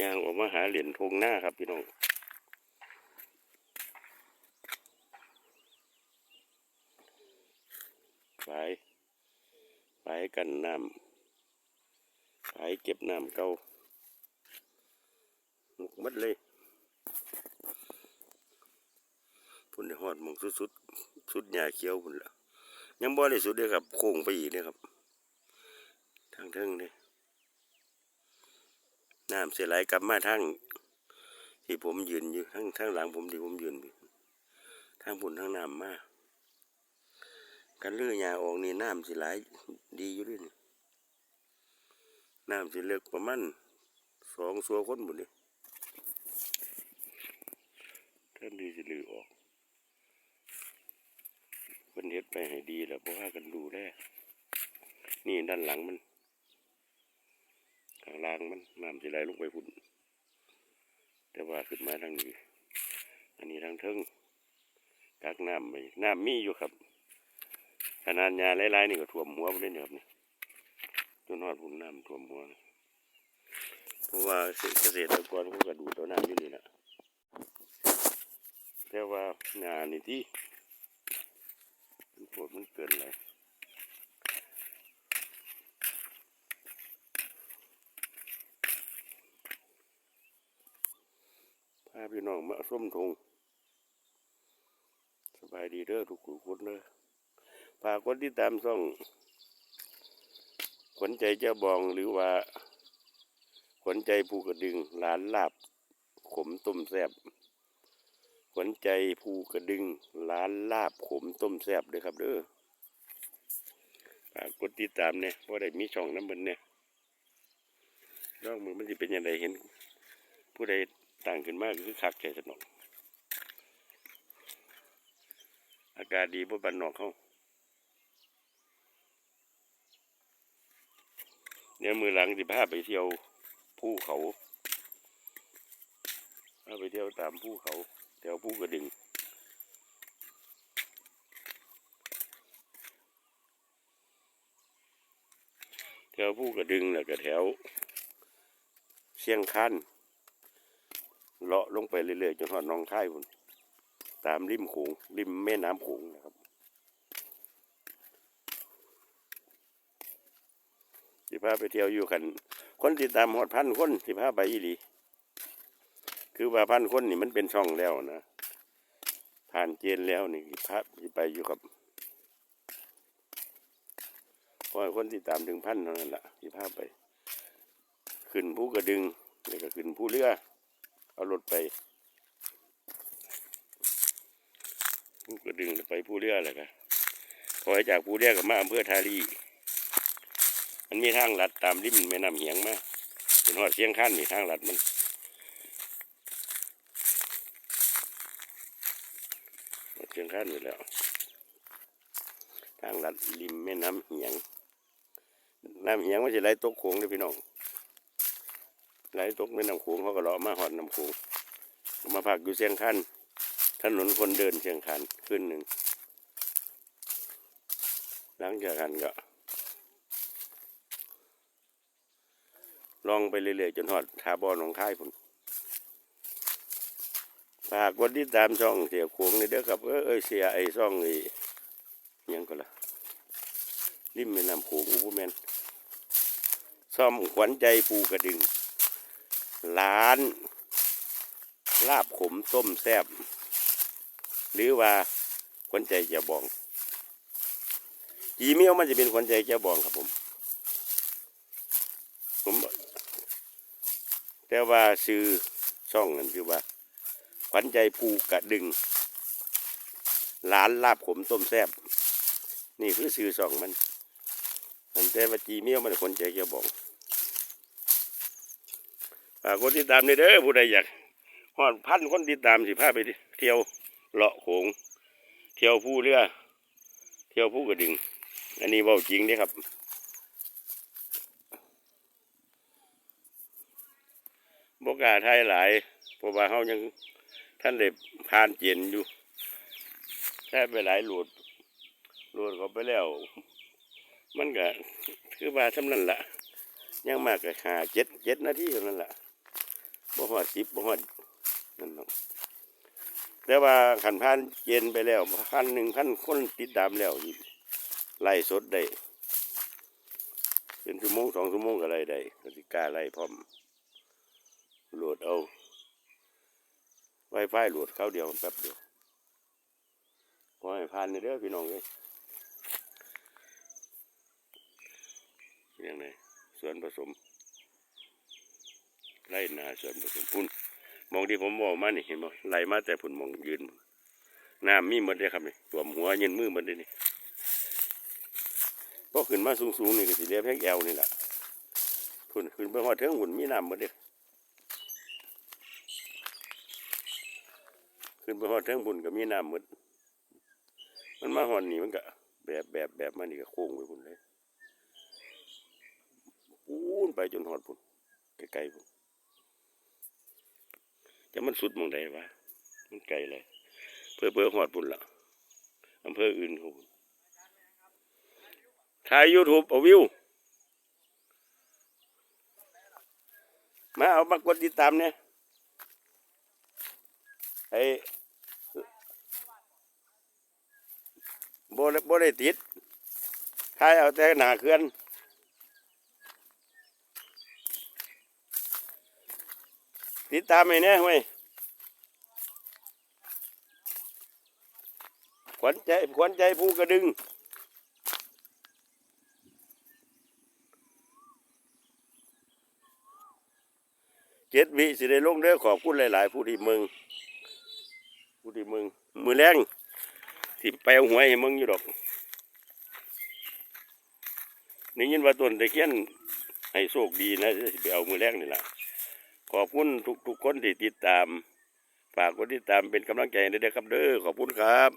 ยางออกมาหาเหรียญทงหน้าครับพี่น้องฝายฝายกันน้ำฝายเก็บน้ำเก่าหมกมัดเลยพุ่นหอดมองสุดสุดสุดหญ้าเขียวพุ่นละยังบ่ได้สุดเลยครับ โค้งไปอีกเลยครับ ทางเทิงเลย น้ำเสียไหลกลับมาทางที่ผมยืนอยู่ทางทางหลังผมที่ผมยืนอยู่ทางพุ่นทางน้ำมากันเลื่อยยาออกนี่น้ำสิไหลดีอยู่ด้วยนี่น้ำสิเลิกประมาณสองสัวคนหมดเลยท่านดีสิลือออกเป็นเฮ็ดไปให้ดีแล้วเพราะว่ากันดูแลนี่ด้านหลังมัน ข้างล่างมันน้ำสิไหลลงไปพุ่นแต่ว่าขึ้นมาทางนี้ อันนี้ทางเทิงกักน้ำไปน้ำมีอยู่ครับขนาดยาหลายๆนี่ก็ท่วมหัวไปเลยเนี่ยครับนี่จนนอดพุ่นน้ำท่วมหัวเพราะว่าเกษตรกรเขาก็ดูตัวน้ำอยู่นี่แหละแต่ว่าหนานี่ที่มันปวดมันเกินเลย พี่น้องมาส้มทงสบายดีเด้อทุกคนเลยพากคนที่ตามซ่องขวัญใจเจ้าบองหรือว่าขวัญใจภูกระดึงหลานลาบ ขมต้มแซบขวัญใจภูกระดึงหลานลาบขมต้มแซบเด้อครับเด้อฝากกดติดตามเนี่ยว่าได้มีช่องน้ำมันเนี่ยลองมือมันจะเป็นยังไงเห็น ผู้ใด ต่างขึ้นมากคือคักใจสนองอากาศดีบ่บันนอกเขาเดี๋ยมือหลังสิพาไปเที่ยวภูเขาพาไปเที่ยวตามภูเขาแถวภูกระดึงแถวภูกระดึงแล้วก็แถวเชียงคัน เลาะลงไปเรื่อยๆจนหอดน้องค่ายพุ่นตามริมโขงริมแม่น้ำโขงนะครับ สิพาไปเที่ยวอยู่กัน คนติดตามหอดพันคนสิพาไปอีหลีคือว่าพันคนนี่มันเป็นช่องแล้วนะผ่านเกณฑ์แล้วนี่สิพาสิไปอยู่กับพอคนติดตามถึงพันเท่านั้นละสิพาไป ขึ้นภูกระดึงแล้วก็ขึ้นภูเรือ เอารถไปผู้กระดึงไปผู้เรือเลยครับพอจากผู้เรือกับมาอำเภอทารีมันมีทางลัดตามริมแม่น้ำเหียงมาเป็นหอดเสียงขั้นมีทางลัดมันหอดเสียงขั้นอยู่แล้ว ทางลัดริมแม่น้ำเหียงน้ำเหียงมันจะไหลตกโขงเลยพี่น้อง ไหลตกแม่น้ำโขงเขาก็เลาะมาหอดน้ำโขงมาพักอยู่เชียงคันถนนคนเดินเชียงคันขึ้นหนึ่งหลังจากนั้นก็ลองไปเรื่อยๆจนหอดทาบอนของค่ายพุ่นฝากกดติดตามช่องเสียโขงนี่เด้อครับเออเอยเสียไอ้ช่องไอ้ยังก็ละริมแม่น้ำโขงอุปแมนซ่อมขวัญใจปูกระดึง ร้าน ลาบขมต้มแซบหรือว่าขวัญใจเจ้าบองจีเมียวมันจะเป็นขวัญใจเจ้าบองครับผม ผม แต่ว่าซื้อช่องนั้นคือว่าขวัญใจภูกระดึงร้านลาบขมต้มแซบนี่คือซื้อช่องมันมันแต่ว่าจีเมียวมันขวัญใจเจ้าบอง ฝากคนติดตามนี่เด้อผู้ใดอยากฮอดพันคนติดตามสิพาไปเที่ยวเลาะโขง เที่ยวผู้เรือ เที่ยวผู้กระดึง อันนี้เว่าจริงเด้ครับบกาไทยหลายเพราะว่าเขายังท่านเด็ผ่านเจนอยู่แค่ไปหลายหลุดหลุดเขาไปแล้ว มันก็คือว่าทำนั่นละยังมากก็หาเจ็ดเจ็ดนาทีเท่านั้นแหละ บ่ฮอดสิบบ่ฮอดนั่นหรอกแต่ว่าขันพานเจนไปแล้วพันหนึ่งพันคนติดตามแล้วไล่สดได้เป็นชั่วโมงสองชั่วโมงก็ไล่ได้กติกาไล่พร้อมโหลดเอาไวไฟโหลดเข้าเดียวแป๊บเดียวขอให้ผ่านในเด้อพี่น้องเลยย่างไรส่วนผสม ไล่นาส่วนผสมพุ่นมองที่ผมบอกมานี่เห็นบ่ไหลมาแต่พุ่นมองยืนน้ำมีหมดเลยครับนี่ตัวหัวย็นมือหมดเลยนี่พอขึ้นมาสูงๆนี่ก็สิเรียบแพ็กแอวนี่แหละพุ่นขึ้นไปหอดเทิงหุ่นมีน้ำหมดเลยขึ้นไปหอดเทิงบุญก็มีน้ำหมดมันมาหอดนี่มันก็แบบแบบแบบมันนี่ก็โค้งไปพุ่นเลยปูนไปจนหอดพุ่นไกลๆพุ่น จะมันสุดมองใดวะมันไกลเลยเพื่อเพื่อหอดปุ่นละอำเภออื่นเขาพุ่นถ่ายยูทูบเอาวิว มาเอามากดติดตามเนี่ยไอ้โบ้โบได้ติดถ่ายเอาแต่หนาเคลื่อน ติดตามไอ้เนี่ยเว้ยขวัญใจขวัญใจผู้กระดึง เจ็ดวิสิได้ลงเด้อขอบคุณหลาย ๆ ผู้ที่มึง ผู้ที่มึง มือแรงที่ไปเอาหวยให้มึงอยู่ดอกนี่ยินว่าต้นตะเคียนให้โชคดีนะจะไปเอามือแรงนี่แหละ ขอบคุณทุกทุกๆคนที่ติดตาม ฝากกดติดตามเป็นกำลังใจให้ด้วยนะครับเด้อขอบคุณครับ